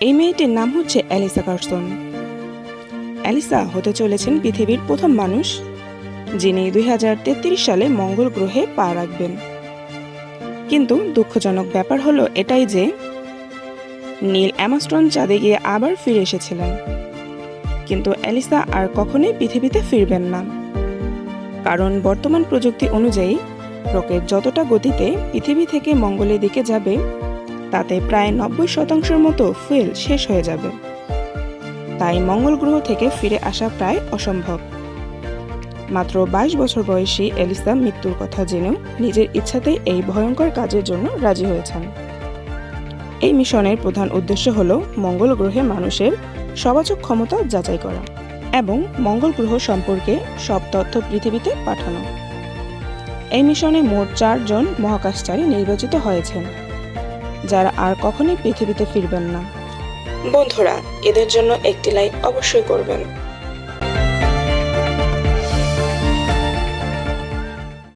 এই মেয়েটির নাম হচ্ছে অ্যালিসা কার্সন। অ্যালিসা হতে চলেছেন পৃথিবীর প্রথম মানুষ, যিনি দুই সালে মঙ্গল গ্রহে পা রাখবেন। কিন্তু দুঃখজনক ব্যাপার হলো এটাই যে, নীল অ্যামাস্ট্রন চাঁদে গিয়ে আবার ফিরে এসেছিলেন। কিন্তু অ্যালিসা আর কখনোই পৃথিবীতে ফিরবেন না। কারণ বর্তমান প্রযুক্তি অনুযায়ী, রকেট যতটা গতিতে পৃথিবী থেকে মঙ্গলের দিকে যাবে তাতে প্রায় নব্বই শতাংশের মতো ফুয়েল শেষ হয়ে যাবে। তাই মঙ্গল গ্রহ থেকে ফিরে আসা প্রায় অসম্ভব। মাত্র বাইশ বছর বয়সী এলিসা মৃত্যুর কথা জেনেও নিজের ইচ্ছাতেই এই ভয়ঙ্কর কাজের জন্য রাজি হয়েছেন। এই মিশনের প্রধান উদ্দেশ্য হল মঙ্গল গ্রহে মানুষের সবাচক ক্ষমতা যাচাই করা এবং মঙ্গল গ্রহ সম্পর্কে সব তথ্য পৃথিবীতে পাঠানো। এই মিশনে মোট চারজন মহাকাশচারী নির্বাচিত হয়েছেন। যারা আর কখনোই পৃথিবীতে ফিরবেন না। বন্ধুরা এদের জন্য একটি লাইক অবশ্যই করবেন।